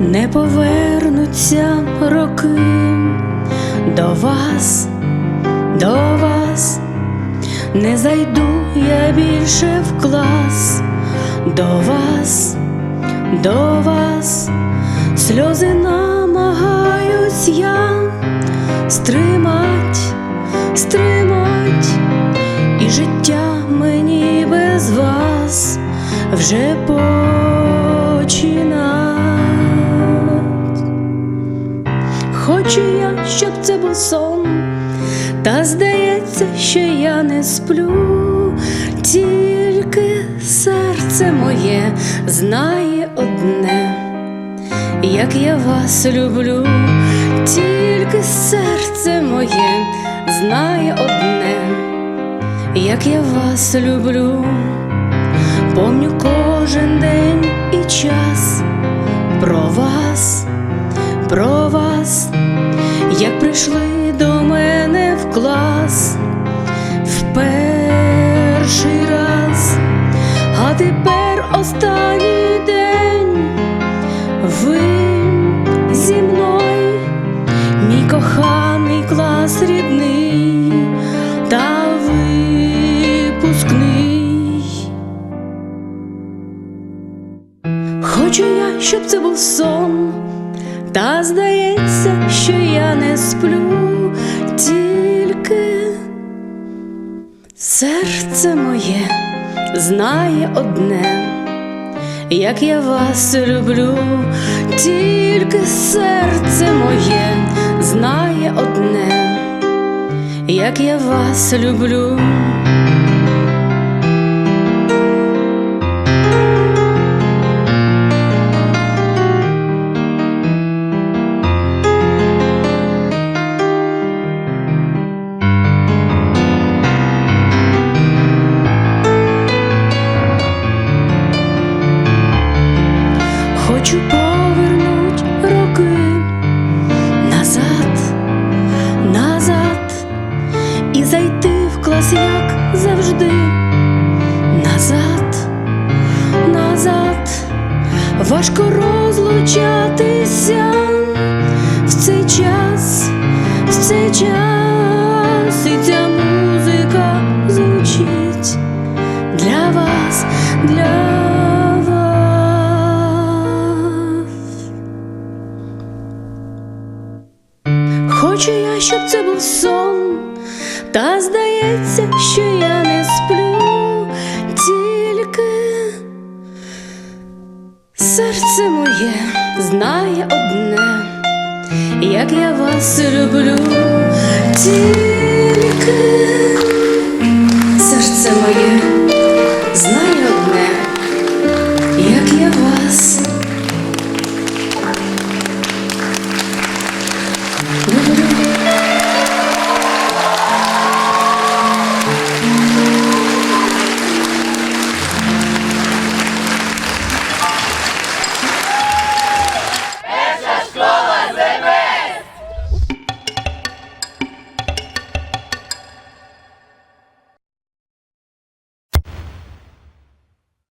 не повернуться роки до вас, до вас, не зайду я більше в клас, до вас, до вас, сльози намагаюсь я стримать, стримать, і життя мені без вас вже починать. Хочу я, щоб це був сон, та здається, що я не сплю, тільки серце моє знає одне, як я вас люблю, тільки серце моє знає одне, як я вас люблю, помню кожен день і час про вас, про клас в перший раз, а тепер останній день. Ви зі мною, мій коханий клас рідний та випускний. Хочу я, щоб це був сон, та здається, що я не сплю, серце моє знає одне, як я вас люблю, тільки серце моє знає одне, як я вас люблю. Хочу повернуть роки. Назад, назад. І зайти в клас, як завжди, назад, назад, важко розлучатися в цей час, в цей час, Хочу я, щоб це був сон, та здається, що я не сплю, тільки серце моє знає одне, як я вас люблю, тільки